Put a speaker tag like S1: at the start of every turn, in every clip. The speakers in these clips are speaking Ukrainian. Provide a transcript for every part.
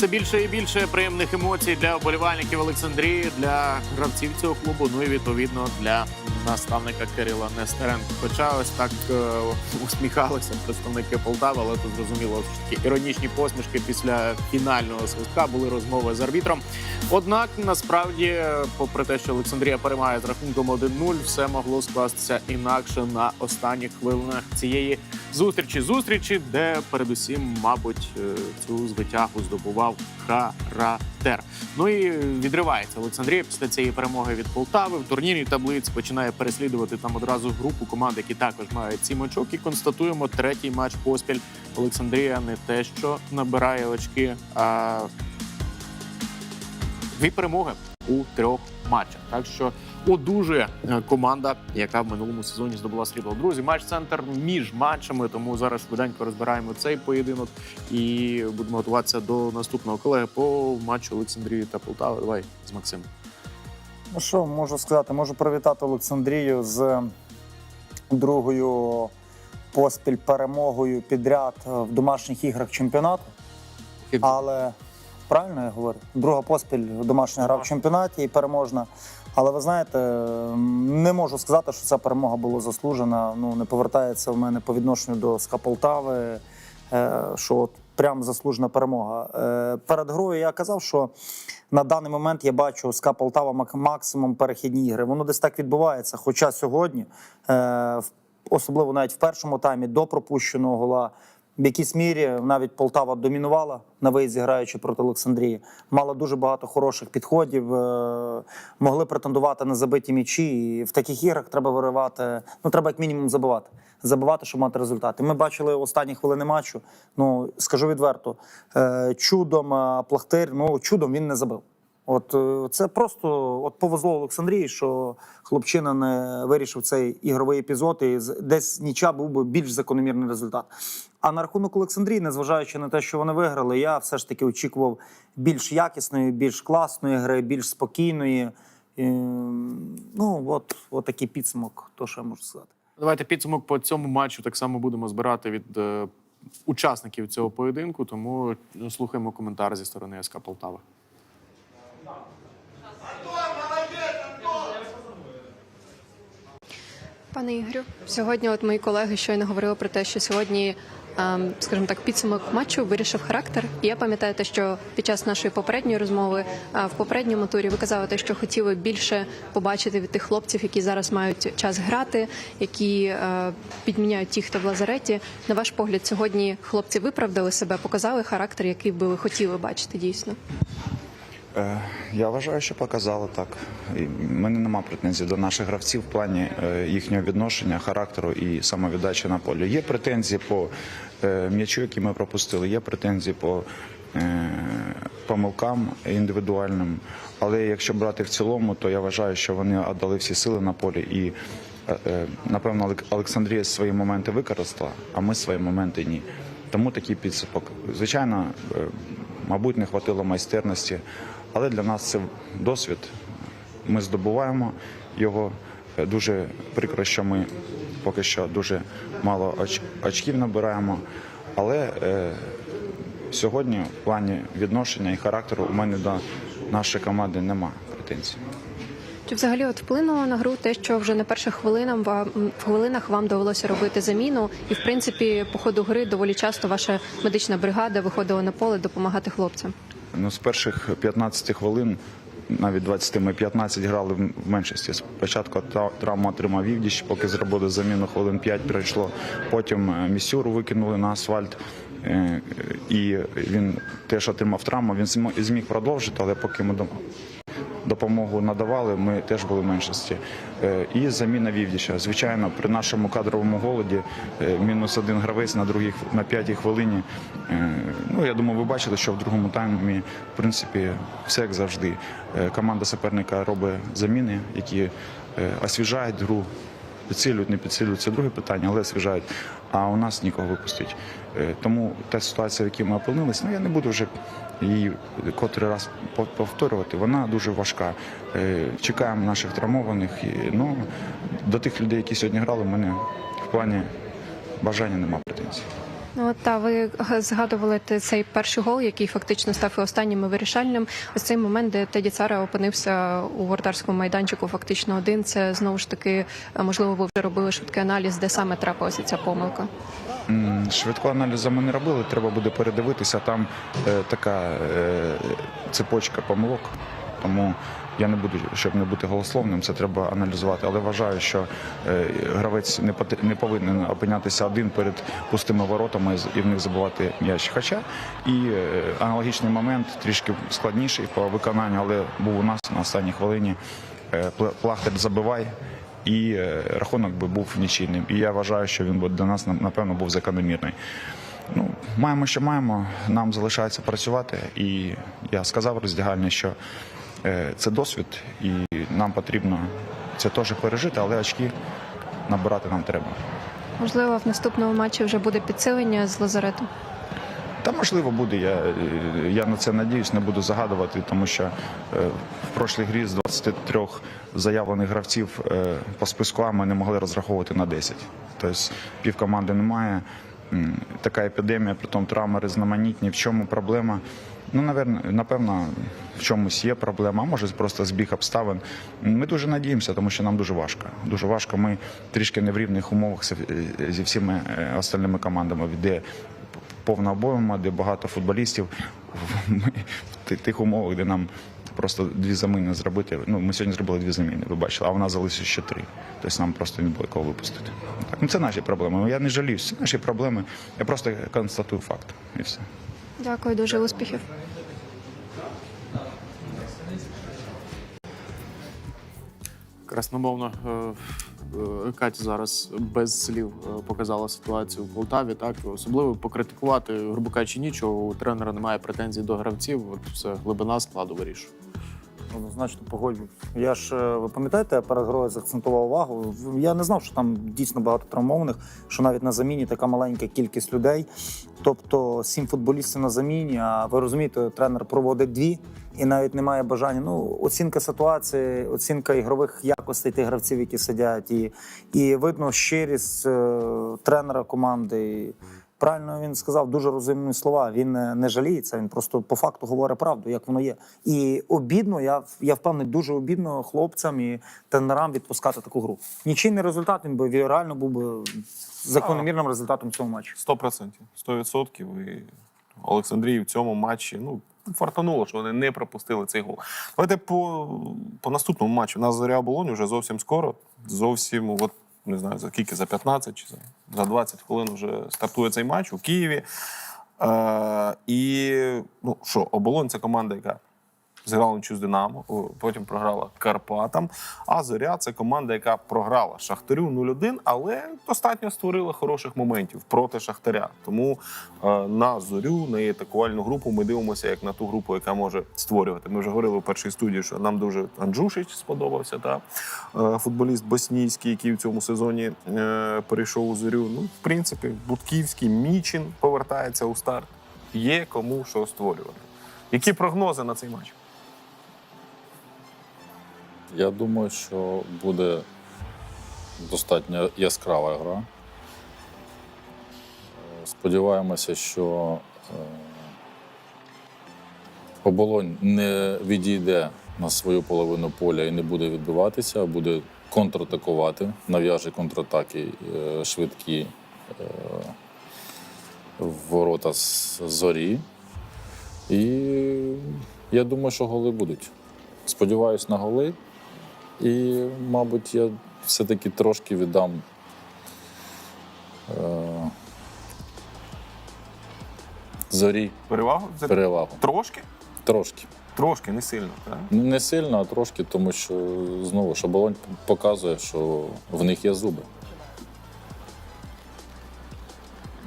S1: Все більше і більше приємних емоцій для вболівальників Олександрії, для гравців цього клубу. Ну і відповідно для наставника Кирила Нестеренко. Хоча ось так е, усміхалися представники Полтави, але тут зрозуміло що такі іронічні посмішки після фінального свистка були розмови з арбітром. Однак насправді, попри те, що Олександрія перемагає з рахунком 1-0, все могло скластися інакше на останніх хвилинах цієї зустрічі. Зустрічі, де передусім, мабуть, е, цю звитягу здобував характер. Ну і відривається Олександрія після цієї перемоги від Полтави. В турнірній таблиці починає переслідувати там одразу групу команд, які також мають сім очок. І констатуємо третій матч поспіль. Олександрія не те, що набирає очки, а дві перемоги у трьох матчах. Так що одужує е, команда, яка в минулому сезоні здобула срібло. Друзі, матч центр між матчами. Тому зараз швиденько розбираємо цей поєдинок і будемо готуватися до наступного колеги по матчу Олександрії та Полтави. Давай з Максимом.
S2: Ну що можу сказати? Можу привітати Олександрію з другою поспіль перемогою підряд в домашніх іграх чемпіонату. Але правильно я говорю? Друга поспіль домашня гра в чемпіонаті і переможна. Але ви знаєте, не можу сказати, що ця перемога була заслужена. Ну не повертається в мене по відношенню до СКА Полтави, е, що от прям заслужена перемога. Е, Перед грою я казав, що на даний момент я бачу СКА Полтава максимум перехідні ігри. Воно десь так відбувається. Хоча сьогодні, е, особливо навіть в першому таймі до пропущеного гола. В якійсь мірі навіть Полтава домінувала на виїзді, граючи проти Олександрії. Мала дуже багато хороших підходів, е, могли претендувати на забиті м'ячі. І в таких іграх треба виривати. Ну треба як мінімум забивати. Забивати, щоб мати результати. Ми бачили останні хвилини матчу. Ну скажу відверто, е, чудом е, Плахтир, ну чудом він не забив. От е, це просто от повезло Олександрії, що хлопчина не вирішив цей ігровий епізод, і десь ніча був би більш закономірний результат. А на рахунок Олександрії, незважаючи на те, що вони виграли, я все ж таки очікував більш якісної, більш класної гри, більш спокійної. І, ну от, от такий підсумок, то що я можу сказати.
S1: Давайте підсумок по цьому матчу так само будемо збирати від е, учасників цього поєдинку. Тому слухаємо коментар зі сторони СК Полтава.
S3: Пане Ігорю, сьогодні от мої колеги щойно говорили про те, що сьогодні, ем, скажімо так, підсумок матчу вирішив характер. І я пам'ятаю те, що під час нашої попередньої розмови е, в попередньому турі ви казали те, що хотіли більше побачити від тих хлопців, які зараз мають час грати, які е, підміняють ті, хто в лазареті. На ваш погляд, сьогодні хлопці виправдали себе, показали характер, який би ви хотіли бачити дійсно.
S4: Е, Я вважаю, що показали так. Мене нема претензій до наших гравців в плані е, їхнього відношення, характеру і самовіддачі на полі. Є претензії по е, м'ячу, який ми пропустили, є претензії по помилкам індивідуальним. Але якщо брати в цілому, то я вважаю, що вони віддали всі сили на полі і. Напевно, Олександрія свої моменти використала, а ми свої моменти ні. Тому такий підсипок. Звичайно, мабуть, не хватило майстерності, але для нас це досвід. Ми здобуваємо його. Е, Дуже прикро, що ми поки що дуже мало оч- очків набираємо. Але е, сьогодні в плані відношення і характеру у мене до нашої команди нема претензій.
S3: Чи взагалі от вплинуло на гру те, що вже на перших хвилинах вам в хвилинах вам довелося робити заміну, і в принципі по ходу гри доволі часто ваша медична бригада виходила на поле допомагати хлопцям?
S4: Ну, з перших 15 хвилин, навіть 20 ми 15 грали в меншості. Спочатку травму отримав Вівдіч, поки зробили заміну, хвилин 5 пройшло. Потім місюр Місюру викинули на асфальт. Е, І він теж отримав травму. Він зміг продовжити, але поки ми допомогу надавали, ми теж були в меншості. Е, І заміна Вівдіча. Звичайно, при нашому кадровому голоді е, мінус один гравець на другій на п'ятій хвилині. Е, Ну я думаю, ви бачили, що в другому таймі, в принципі, все як завжди. Команда суперника робить заміни, які освіжають гру. Підсилюють, не підсилюють, це друге питання, але освіжають. А у нас нікого випустить. Тому та ситуація, в якій ми опинилися, ну я не буду вже її котрий раз по- повторювати. Вона дуже важка. Е, Чекаємо наших травмованих. Ну, до тих людей, які сьогодні грали, в мене в плані бажання немає претензій.
S3: Ну та ви згадували цей перший гол, який фактично став і останнім і вирішальним. Ось цей момент, де Теді Цара опинився у воротарському майданчику, фактично один. Це знову ж таки, е, можливо, ви вже робили швидкий аналіз, де саме трапилася ця помилка.
S4: Швидкого аналізу ми не робили, треба буде передивитися. Там е, така е, цепочка помилок. Тому я не буду, щоб не бути голословним, це треба аналізувати. Але вважаю, що е, гравець не, пот- не повинен опинятися один перед пустими воротами і в них забувати м'яч. Хоча і е, аналогічний момент трішки складніший по виконанню, але був у нас на останній хвилині. Е, Пла- Плахтер забивай. І е, рахунок би був нічийним. І я вважаю, що він би для нас напевно був закономірний. Ну, маємо, що маємо. Нам залишається працювати. І я сказав роздягальні, що е, це досвід, і нам потрібно це теж пережити, але очки набирати нам треба.
S3: Можливо, в наступному матчі вже буде підсилення з лазарету.
S4: Та можливо буде. Я, е, я на це надіюсь, не буду загадувати, тому що е, в прошлій грі з 23 заявлених гравців е, по списку А ми не могли розраховувати на 10. Тобто пів команди немає. Така епідемія, притом травми різноманітні. В чому проблема? Ну, напевно, напевно, в чомусь є проблема, а може просто збіг обставин. Ми дуже надіємося, тому що нам дуже важко. Дуже важко. Ми трішки не в рівних умовах зі- е, остальними командами, де повна обойма, де багато футболістів. В тих умовах, де нам просто дві заміни зробити. Ну, ми сьогодні зробили дві заміни, ви бачили, а в нас залишилося ще три. Тобто нам просто не було кого випустити. Так, ну це наші проблеми. Я не жаліюсь, це наші проблеми. Я просто констатую факт. І все.
S3: Дякую, дуже успіхів.
S1: Красномовно е, Катя зараз без слів е, показала ситуацію в Полтаві. Так особливо покритикувати, грубо кажучи, нічого. У тренера немає претензій до гравців. От все глибина складу вирішує.
S2: Однозначно погоджуюсь. Я ж е, ви пам'ятаєте, я перед грою заакцентував увагу. Я не знав, що там дійсно багато травмованих, що навіть на заміні така маленька кількість людей. Тобто сім футболістів на заміні. А ви розумієте, тренер проводить дві і навіть немає бажання. Ну, оцінка ситуації, оцінка ігрових якостей тих гравців, які сидять, і, і видно щирість е, тренера команди. Правильно він сказав дуже розумні слова. Він не жаліється, він просто по факту говорить правду, як воно є. І обідно, я, я впевнений, дуже обідно хлопцям і тренерам відпускати таку гру. Нічийний результат він би реально був би закономірним результатом цього матчу.
S5: Сто процентів, сто відсотків. І Олександрії в цьому матчі ну фартануло, що вони не пропустили цей гол. Давайте по, по наступному матчу. У нас зоря оболонь вже зовсім скоро. Зовсім, от не знаю, за скільки, за 15 чи за, за 20 хвилин вже стартує цей матч у Києві. Е, і ну що, оболонь це команда, яка зіграла нічу з Динамо, потім програла Карпатам. А Зоря це команда, яка програла Шахтарю 0-1, але достатньо створила хороших моментів проти Шахтаря. Тому е, на зорю, на її атакувальну групу ми дивимося як на ту групу, яка може створювати. Ми вже говорили у першій студії, що нам дуже Анджушич сподобався, та е, футболіст боснійський, який в цьому сезоні е, перейшов у зорю. Ну, в принципі, Будківський, Мічин повертається у старт. Є кому що створювати. Які прогнози на цей матч?
S6: Я думаю, що буде достатньо яскрава гра. Е, Сподіваємося, що е, оболонь не відійде на свою половину поля і не буде відбиватися, а буде контратакувати, нав'яже контратаки е, швидкі в ворота з зорі. І я думаю, що голи будуть. Сподіваюсь на голи. І, мабуть, я все-таки трошки віддам е, зорі
S5: Перевагу? Це
S6: перевагу.
S5: Трошки?
S6: Трошки.
S5: Трошки, не сильно. Так?
S6: Не сильно, а трошки, тому що знову ж оболонь показує, що в них є зуби.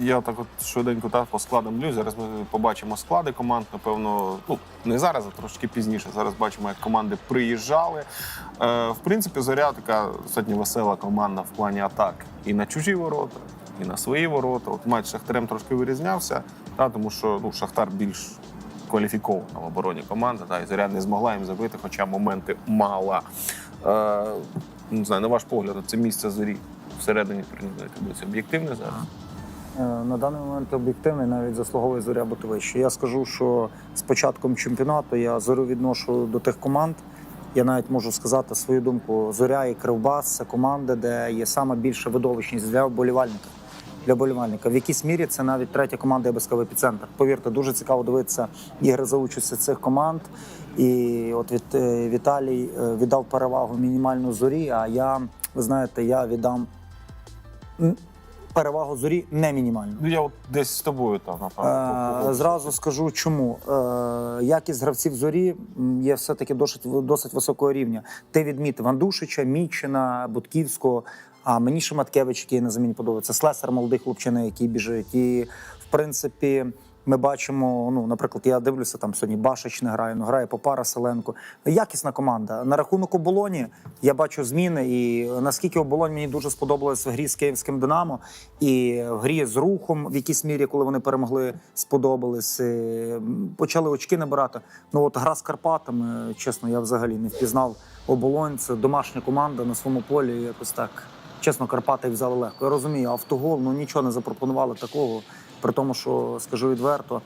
S5: Я так от швиденько так по складам лю. Зараз ми побачимо склади команд. Напевно, ну не зараз, а трошки пізніше. Зараз бачимо, як команди приїжджали. Е, в принципі, зоря така достатньо весела команда в плані атак і на чужі ворота, і на свої ворота. От матч Шахтарем трошки вирізнявся, та, тому що ну, Шахтар більш кваліфікована в обороні команда, та, і зоря не змогла їм забити, хоча моменти мала. Е, не знаю, на ваш погляд, це місце зорі всередині турнірної таблиці об'єктивне зараз.
S2: Е, На даний момент об'єктивний навіть заслуговує зоря бути вище. Я скажу, що з початком чемпіонату я зорю відношу до тих команд. Я навіть можу сказати свою думку. Зоря і Кривбас це команди, де є саме більша видовищність для вболівальника. Для вболівальника. В якійсь мірі це навіть третя команда, я би сказав, епіцентр. Повірте, дуже цікаво дивитися ігри за участю цих команд. І от від е, Віталій е, віддав перевагу мінімальну зорі. А я, ви знаєте, я віддам перевагу зорі не мінімальну.
S5: Ну я от десь з тобою там напевно.
S2: Е, Зразу скажу чому. Е, Якість гравців зорі є все-таки досить, досить високого рівня. Ти відмітив Андушича, Мічина, Бутківського. А мені ще Маткевич, який на заміні подобається. Слесар молодий хлопчина, який біжить. І в принципі. Ми бачимо, ну, наприклад, я дивлюся, там сьогодні Башич не грає, ну грає Попара Селенко. Якісна команда. На рахунок оболоні я бачу зміни. І наскільки оболонь мені дуже сподобалось в грі з київським Динамо, і в грі з рухом, в якійсь мірі, коли вони перемогли, сподобались. Почали очки набирати. Ну от гра з Карпатами, чесно, я взагалі не впізнав оболонь. Це домашня команда на своєму полі. Якось так. Чесно, Карпати взяли легко. Я розумію, автогол, ну нічого не запропонували такого. При тому, що скажу відверто,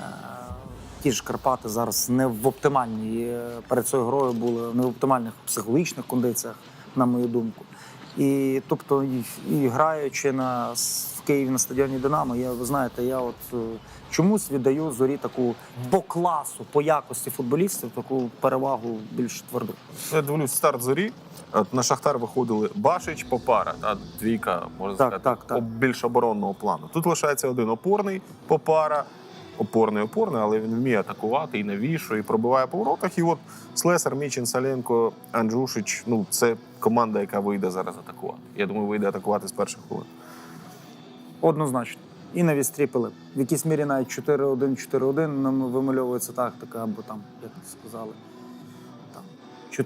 S2: е, ті ж Карпати зараз не в оптимальній е, перед цією грою були не в оптимальних психологічних кондиціях, на мою думку. І тобто, і, і граючи на Києві на стадіоні Динамо, я ви знаєте, я от е, чомусь віддаю зорі таку по класу, по якості футболістів, таку перевагу більш тверду.
S5: Я дивлюсь старт зорі. От на Шахтар виходили Башич, Попара, та двійка, можна
S2: Так,
S5: сказати,
S2: так, так.
S5: більш оборонного плану. Тут лишається один опорний Попара, опорний опорний, але він вміє атакувати і навішує, і пробиває по воротах. І от Слесар, Мічин, Саленко, Анджушич. Ну це команда, яка вийде зараз атакувати. Я думаю, вийде атакувати з перших хвилин.
S2: Однозначно. І на вістрі В якійсь мірі навіть 4-1-4-1 нам вимальовується тактика, або там, як сказали, там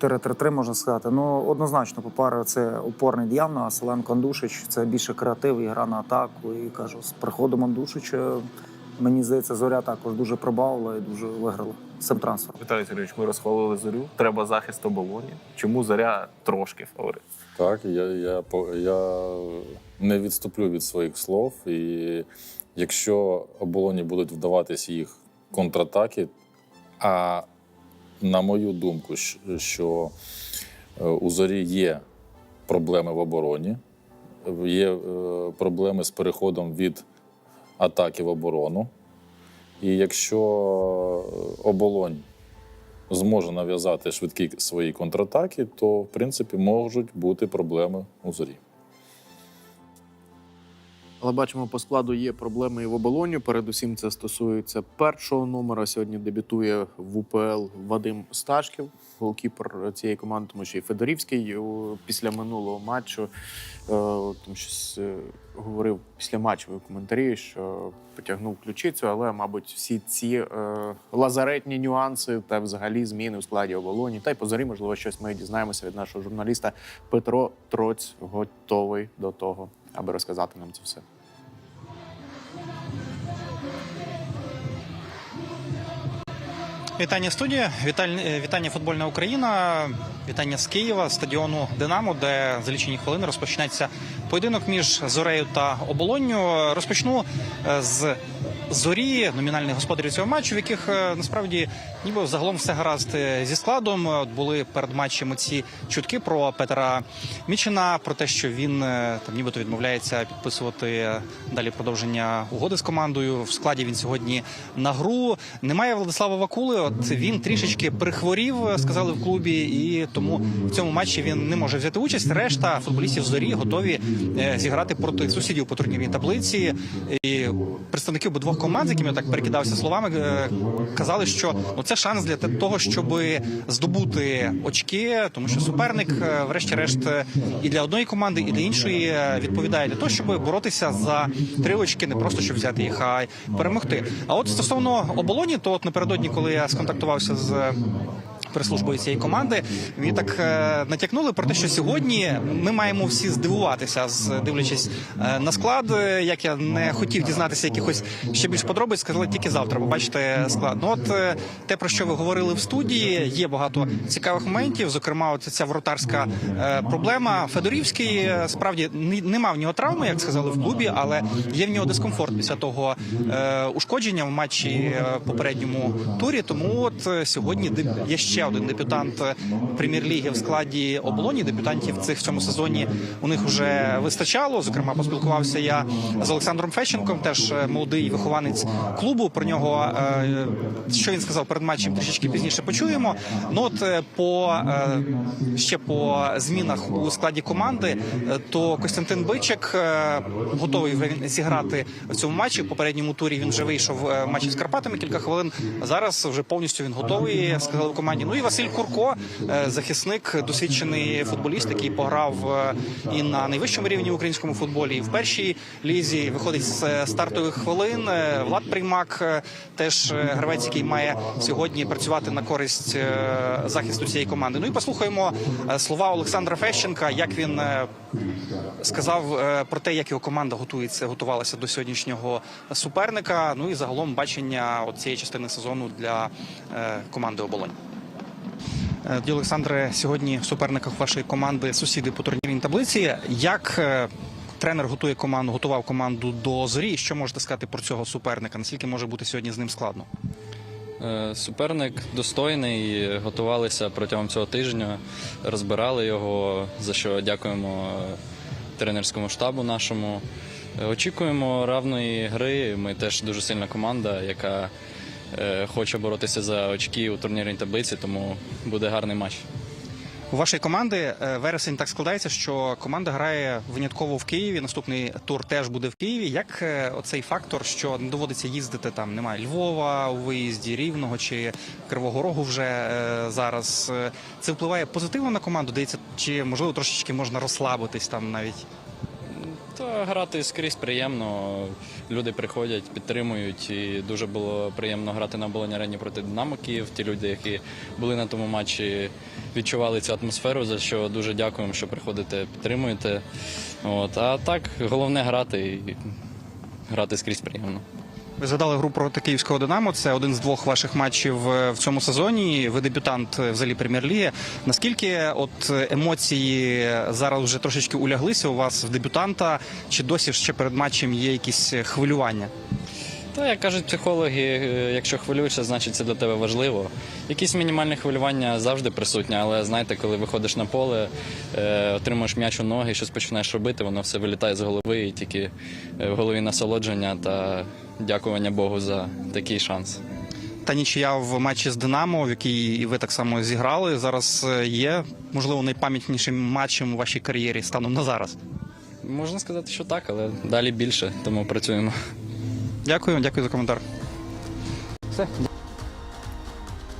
S2: 4-3-3, можна сказати. Ну, однозначно, Попара це опорний явно, а Селенко Андушич це більше креатив і гра на атаку. І кажу, з приходом Андушича, мені здається, зоря також дуже прибавила і дуже виграла цим трансфером.
S5: Віталій Сергійович, ми розхвалили зорю. Треба захист оболоні. Чому зоря трошки фаворит?
S6: Так, я, я, я не відступлю від своїх слов. І якщо оболоні будуть вдаватися їх контратаки, а на мою думку, що е, у зорі є проблеми в обороні, є е, проблеми з переходом від атаки в оборону. І якщо оболонь зможе нав'язати швидкі свої контратаки, то в принципі можуть бути проблеми у зорі.
S1: Але бачимо, по складу є проблеми і в оболоні. Передусім, це стосується першого номера. Сьогодні дебютує в УПЛ Вадим Сташків, голкіпер цієї команди, тому що і Федорівський після минулого матчу, е, там щось е, говорив після матчової коментарі, що потягнув ключицю, але, мабуть, всі ці е, лазаретні нюанси та взагалі зміни у складі оболоні. Та й по зорі, можливо, щось ми дізнаємося від нашого журналіста Петро Троць готовий до того, аби розказати нам це все.
S7: Вітання студія, віталь- е, вітання футбольна Україна, вітання з Києва, стадіону Динамо, де за лічені хвилини розпочнеться поєдинок між Зорею та Оболонню. Розпочну е, з зорі, номінальних господарів цього матчу, в яких е, насправді ніби загалом все гаразд е, зі складом. От були перед матчем ці чутки про Петра Мічина, про те, що він е, там нібито відмовляється підписувати е, далі продовження угоди з командою. В складі він сьогодні на гру. Немає Владислава Вакули. От він трішечки прихворів, сказали в клубі, і тому в цьому матчі він не може взяти участь. Решта футболістів зорі готові е, зіграти проти сусідів по турнірній таблиці. І представники обидвох команд, з якими я так перекидався словами, е, казали, що ну, це шанс для того, щоб здобути очки, тому що суперник, е, врешті-решт, е, і для одної команди, і для іншої відповідає для того, щоб боротися за три очки, не просто щоб взяти їх, а перемогти. А от стосовно оболоні, то от напередодні, коли я сконтактувався з прес-службою цієї команди. Мені так е, натякнули про те, що сьогодні ми маємо всі здивуватися, дивлячись е, на склад. Як я не хотів дізнатися якихось ще більш подробиць, сказали тільки завтра. Побачите склад. Ну от е, те, про що ви говорили в студії, є багато цікавих моментів. Зокрема, от ця воротарська проблема. Федорівський справді не, мав нього травми, як сказали в клубі, але є в нього дискомфорт після того ушкодження в матчі попередньому турі. Тому от сьогодні є ще один дебютант прем'єр-ліги в складі оболоні. Дебютантів цих в цьому сезоні у них вже вистачало. Зокрема, поспілкувався я з Олександром Фещенком, теж е, молодий вихованець клубу. Про нього е, що він сказав перед матчем, трішечки пізніше почуємо. Ну от е, по ще по змінах у складі команди, то Костянтин Бичик готовий зіграти в цьому матчі. В попередньому турі він вже вийшов в матчі з Карпатами кілька хвилин. Зараз вже повністю він готовий. Сказали в команді. Ну і Василь Курко, е, захисник, досвідчений футболіст, який пограв е, і на найвищому рівні в українському футболі, і в першій лізі. Виходить з е, стартових хвилин. Влад Приймак теж гравець, який має сьогодні працювати на користь захисту цієї команди. Ну і послухаємо слова Олександра Фещенка, як він сказав про те, як його команда готується, готувалася до сьогоднішнього суперника. Ну і загалом бачення цієї частини сезону для команди оболонь. Е, Тоді, Олександре, сьогодні в суперниках вашої команди сусіди по турнірній таблиці. Як е, тренер готує команду, готував команду до зорі? Що можете сказати про цього суперника? Наскільки може бути сьогодні з ним складно?
S8: Е, Суперник достойний, готувалися протягом цього тижня, розбирали його, за що дякуємо тренерському штабу нашому. Очікуємо равної гри. Ми теж дуже сильна команда, яка хоче боротися за очки у турнірній таблиці, тому буде гарний матч.
S7: У вашої команди е, вересень так складається, що команда грає винятково в Києві. Наступний тур теж буде в Києві. Як е, оцей фактор, що не доводиться їздити там, немає Львова у виїзді, Рівного чи Кривого Рогу вже е, зараз. е, Це впливає позитивно на команду? Дається, чи можливо трошечки можна розслабитись там навіть?
S8: Та грати скрізь приємно. Люди приходять, підтримують. І дуже було приємно грати на оболоні арені проти Динамо Київ. Ті люди, які були на тому матчі, відчували цю атмосферу, за що дуже дякуємо, що приходите, підтримуєте. От. А так, головне грати і грати скрізь приємно.
S7: Ви згадали гру проти київського Динамо. Це один з двох ваших матчів е, в цьому сезоні. Ви дебютант в взагалі прем'єр-ліги. Наскільки от е, емоції зараз вже трошечки уляглися у вас в дебютанта? Чи досі ще перед матчем є якісь е, хвилювання?
S8: Та як кажуть психологи, е, якщо хвилюєшся, значить це для тебе важливо. Якісь мінімальні хвилювання завжди присутні, але знаєте, коли виходиш на поле, е, отримуєш м'яч у ноги, щось починаєш робити, воно все вилітає з голови, і тільки е, в голові насолодження та дякування Богу за такий шанс.
S7: Та нічия в матчі з Динамо, в якій і ви так само зіграли. Зараз є можливо найпам'ятнішим матчем у вашій кар'єрі станом на зараз.
S8: Можна сказати, що так, але далі більше, тому працюємо.
S7: Дякую, дякую за коментар. Все.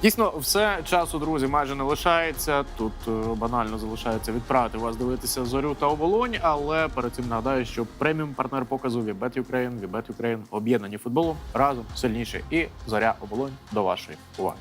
S1: Дійсно, все часу, друзі, майже не лишається. Тут е, банально залишається відправити вас дивитися зорю та оболонь. Але перед цим нагадаю, що преміум партнер показу Вібет Україн, Вібет Україн, об'єднані футболом разом сильніше. І зоря оболонь до вашої уваги.